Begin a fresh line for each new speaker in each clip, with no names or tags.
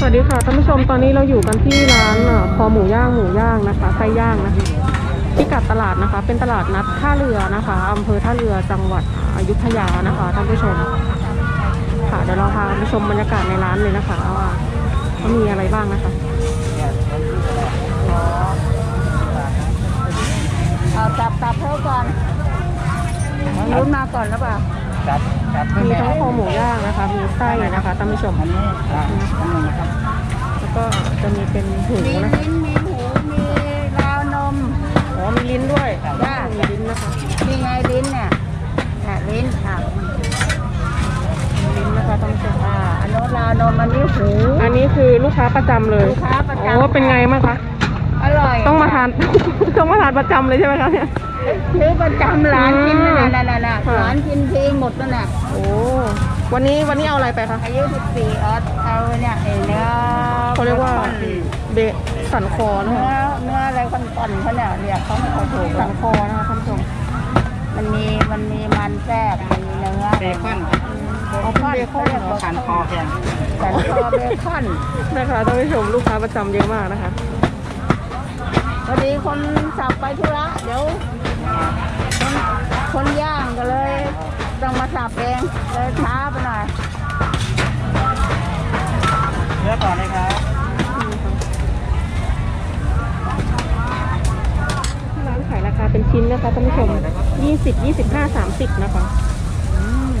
สวัสดีค่ะท่านผู้ชมตอนนี้เราอยู่กันที่ร้านคอหมูย่างหมูย่างนะคะไส้ย่างนะคะพิกัดตลาดนะคะ เป็นตลาดนัดท่าเรือนะคะอำเภอท่าเรือจังหวัดอยุธยานะคะท่านผู้ชม ค่ะเดี๋ยวเราพาไปชมบรรยากาศในร้านเลยนะคะว่าว่ามีอะไรบ้างนะคะ
เอาจับจับเท่าก่อนทางนู้นมาก่อนหรือเปล่า
จับจับ
มีทั้งคอหมูย่างนะคะ มีไส้นะคะท่านผู้ชม
อันนี้อ่าอันนี้นะครับ
แล้วก็จะมีเป็นหู
มี
นะคะ
ลิ้นมีหูมีราวนม
อ๋อมีลิ้นด้วย
จ้า
มีลิ้นนะคะ
มีไงลิ้นเนี่ยเนี่ยลิ้นค่ะ
มีลิ้นนะคะท่านผู้ชม
อ่าอันโน้นราวนมอันนี้หู
อันนี้คือลูกค้าประจำเลย
ลูกค้าประจำ
โอ้เป็นไงบ้างคะ
อร่อย
ต้องมาทาน ต้องมาทานประจำเลยใช่ไหมคะเนี่ย
ซื้อประจำร้านกินนั่นน่ะนั่นน่ะน่ะ
ค่ะ
ร้านกินทีหมดนั่นน่ะ
โอ้วันนี้วันนี้เอาอะไรไปคะ
อายุ14ออสเอาเนี่ยไอ้เนื้อ
เขาเรียกว่าเบะสันคอนะ
เนื้อ
คะ
เนื้ออะไรคนต่อนเขาเนี่ยเรียกเขาไม่ค่อยถูกหร
สั
อก
นคอนะคะท่านผู้ชม
มันมีมันมีมันแทรกมีเนื้อ
เบคอน
เอาเบคอนเรียกว่า
ขันคอแพง
สันคอเบคอน
นะคะท่านผู้ชมลูกค้าประจำเยอะมากนะคะ
พอดีคนสับไปธุระเดี๋ยว คนคนย่างก็เลยต้องมาสับเองเลยช้าไปหน่อย
เลือกก่อนเลยครับ
ร้านขายราคาเป็นชิ้นนะคะท่านผู้ชมยี่สิบยี่สิบห้าสามสิบนะคะอืม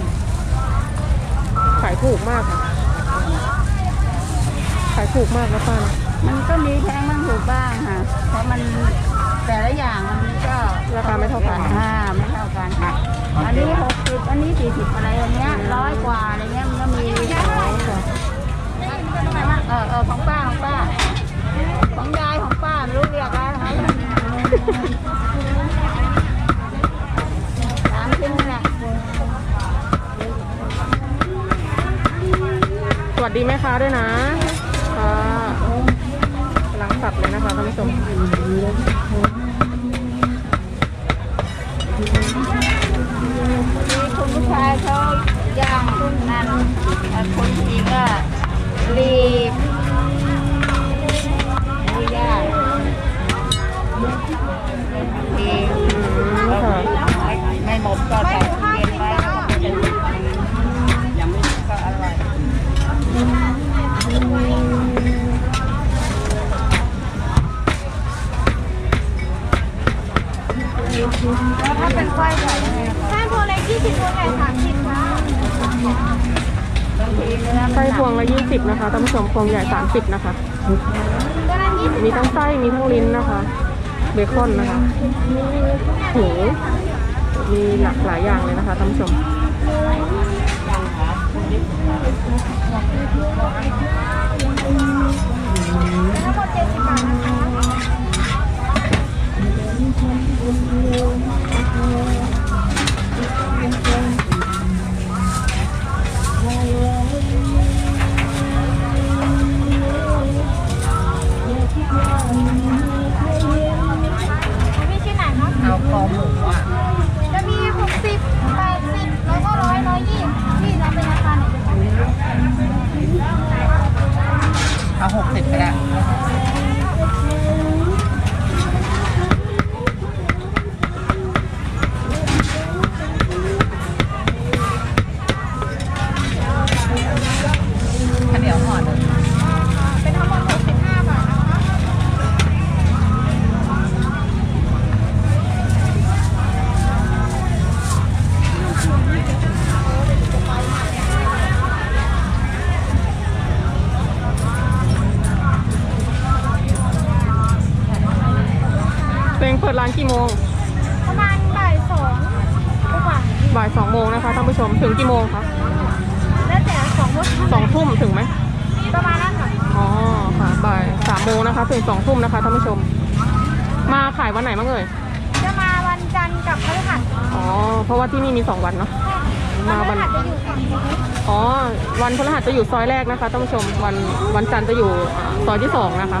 ขายถูกมากค่ะ ขายถูกมากนะป้านะ
มันก็มีแพงบ้างถูกบ้าง รา
คาไม่เท่ากัน
อ่าไม่เท่ากันค่ะอันนี้หกสิบอันนี้สี่สิบอะไรอย่างเงี้ยร้อยกว่าอะไรเงี้ยมันก็มีเออเออของป้าของป้า ของยายของป้าไม่รู้เรียกอะไรนะคะสามชิ้นนั่นแหละ
สวัสดีแม่ค้าด้วยนะค่ะกำลังสับเลยนะคะท่านผู้ชม
มีคุณผู้ ชายเขาย่างรุ่นนั้นคนอีกก็รีบ วงละ
ยี่สิบ
นะ
คะท่านผู้ชมพวงใหญ่สามสิบนะคะ มีทั้งไส้มีทั้งลิ้นนะคะ เบคอนนะคะหมูมีหลากหลายอย่างเลยนะคะท่านผู้ชมา
ณบ่ายสองกว่า
บ่ายสองโมงนะคะท่านผู้ชมถึงกี่โมงคะ
แล้วแต่สองรถ
สองทุ่มถึงไหม
ประมาณนั้นค่ะ
อ๋อค่ะบ่ายสามโมงนะคะ ถึงสองทุ่มนะคะท่านผู้ชม มาขายวันไหนบ้างเอ่ย
จะมาวันจันทร์กับพฤหัส
อ๋อเพราะว่าที่นี่มีสองวันเนาะ
วั
มาน
พ
วั
ฤ
น
หัสจะอยู่ฝั่งนี้
อ๋อ วันพฤหัสจะอยู่ซอยแรกนะคะท่านผู้ชม วันวันจันทร์จะอยู่อ่าซอยที่สองนะคะ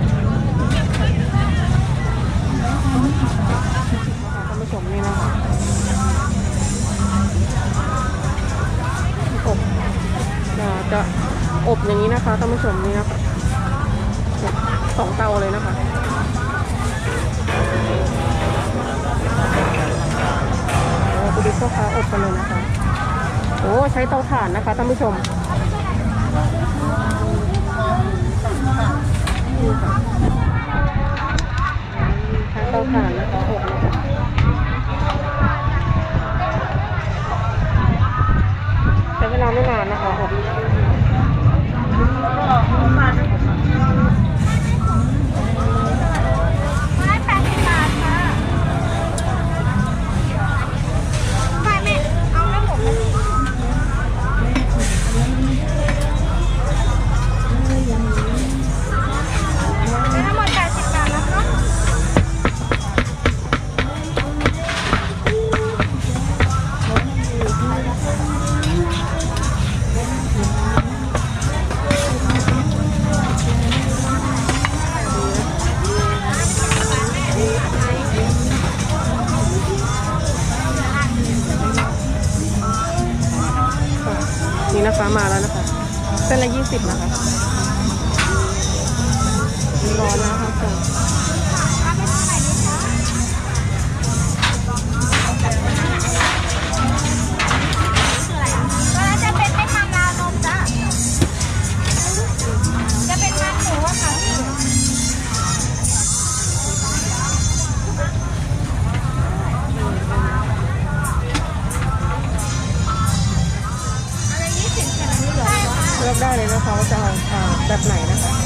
จะ
อบอย่างนี้นะคะท่านผู้ชมนี่นะคะสองเตาเลยนะคะดูดิพ่อค้าอบกันเลยนะคะ โอ้ใช้เตาถ่านนะคะท่านผู้ชม้ามา
แล้
วนะคะเส้นละยี่สิบนะคะร้อนนะ แบบไหนนะคะ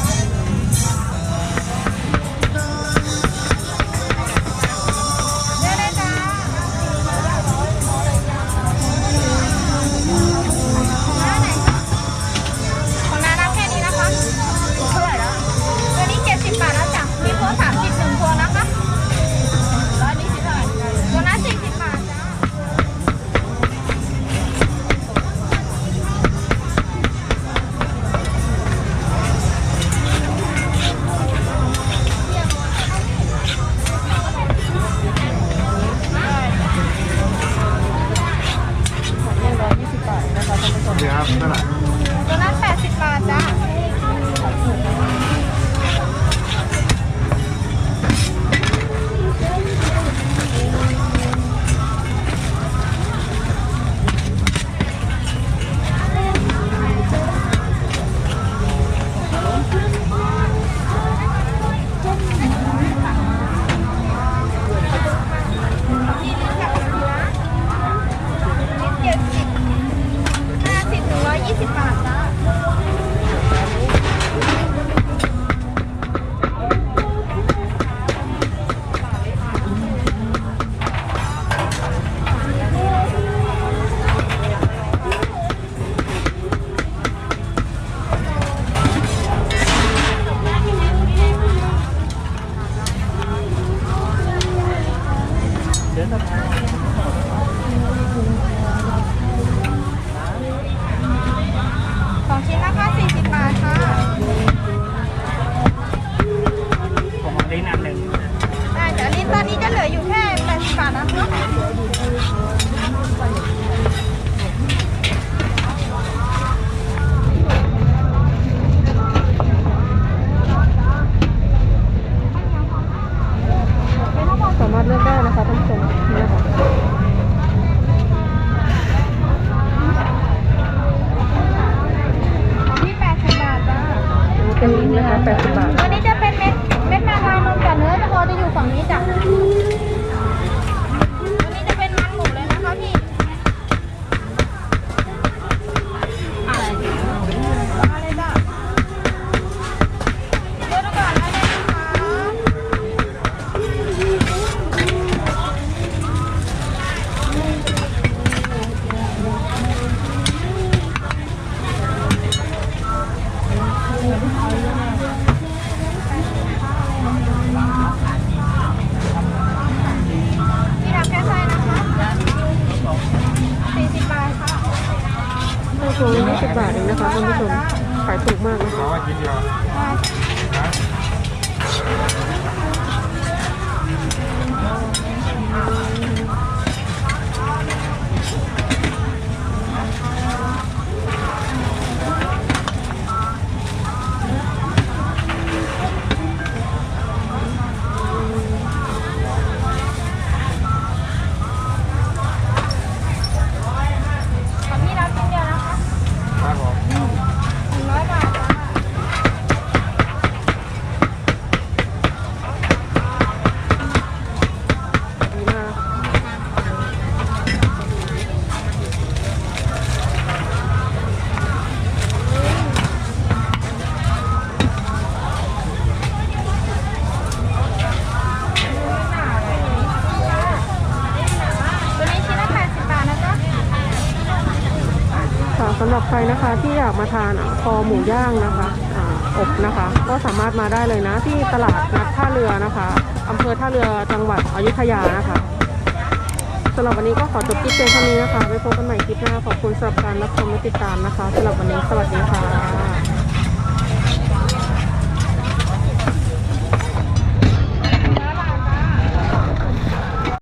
ตอนนี้
ก็เห
ลืออยู่แค่แปดสิบาทนะคะ พวงละ
20บาทเองนะคะท่านผู้ชมขายถูกมากนะคะ
นะ
คะที่
อยากมาทานคอหมูย่างนะคะอ่าอบนะคะ ก็สามารถมาได้เลยนะ ที่ตลาดนัดท่าเรือนะคะอำเภอท่าเรือจังหวัดอยุธยานะคะสำหรับวันนี้ก็ขอจบคลิปเพียงเท่านี้นะคะไว้พบกันใหม่คลิปหน้าขอบคุณสำหรับการรับชมและติดตามนะคะสำหรับวันนี้สวัสดีค่ะ